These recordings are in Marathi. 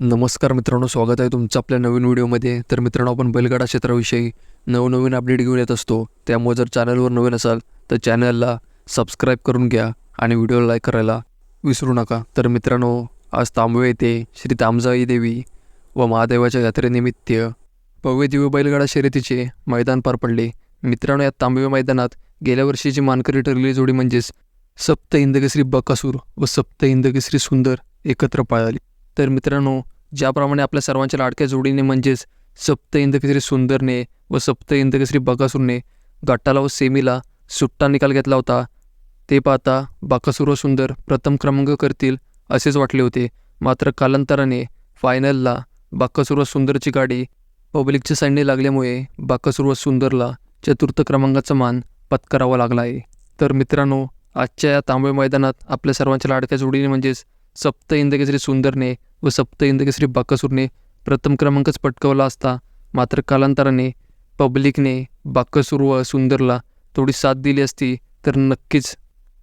नमस्कार मित्रांनो स्वागत आहे तुमचं आपल्या नवीन व्हिडिओमध्ये. तर मित्रांनो आपण बैलगाडा क्षेत्राविषयी नवनवीन अपडेट घेऊन येत असतो. त्यामुळे जर चॅनलवर नवीन असाल तर चॅनलला सबस्क्राईब करून घ्या आणि व्हिडिओला लाईक करायला विसरू नका. तर मित्रांनो आज तांबवे येथे श्री तामजाई देवी व महादेवाच्या यात्रेनिमित्त भव्य दिव्य बैलगाडा शर्यतीचे मैदान पार पडले. मित्रांनो या तांबवे मैदानात गेल्या वर्षीची मानकरी ठरलेली जोडी म्हणजेच सप्त इंदकेसरी बकासूर व सप्त इंदकेसरी सुंदर एकत्र पाळाली. तर मित्रांनो ज्याप्रमाणे आपल्या सर्वांच्या लाडक्या जोडीने म्हणजेच सप्त इंदकेसरी सुंदरने व सप्त इंदकेसरी बकासूरने गटाला व सेमीला सुट्टा निकाल घेतला होता. ते पाहता बकासूर व सुंदर प्रथम क्रमांक करतील असेच वाटले होते. मात्र कालांतराने फायनलला बाकासूर व सुंदरची गाडी पब्लिकच्या साईडने लागल्यामुळे बाकासूर व सुंदरला चतुर्थ क्रमांकाचा मान पत्करावा लागला आहे. तर मित्रांनो आजच्या या तांबे मैदानात आपल्या सर्वांच्या लाडक्या जोडीने म्हणजेच सप्त इंदकेसरी सुंदरने व सप्त इंदकेसरी बाकसूरने प्रथम क्रमांकच पटकवला असता मात्र कालांतराने पब्लिकने बाकसूर व सुंदरला थोडी साथ दिली असती तर नक्कीच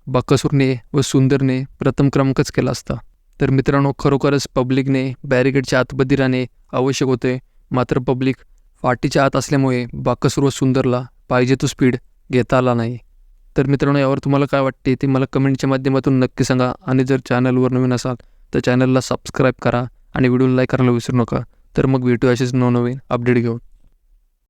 बाकसूरने व सुंदरने प्रथम क्रमांकच केला असता. तर मित्रांनो खरोखरच पब्लिकने बॅरिकेडच्या आतमध्ये राहणे आवश्यक होते मात्र पब्लिक फाटीच्या आत असल्यामुळे बाकसूर व सुंदरला पाहिजे तो स्पीड घेता आला नाही. तर मित्रांनो यावर तुम्हाला काय वाटते ते मला कमेंटच्या माध्यमातून नक्की सांगा. आणि जर चॅनलवर नवीन असाल तर चॅनलला सबस्क्राईब करा आणि व्हिडिओला लाईक करायला विसरू नका. तर मग भेटू असेच नवनवीन अपडेट घेऊन.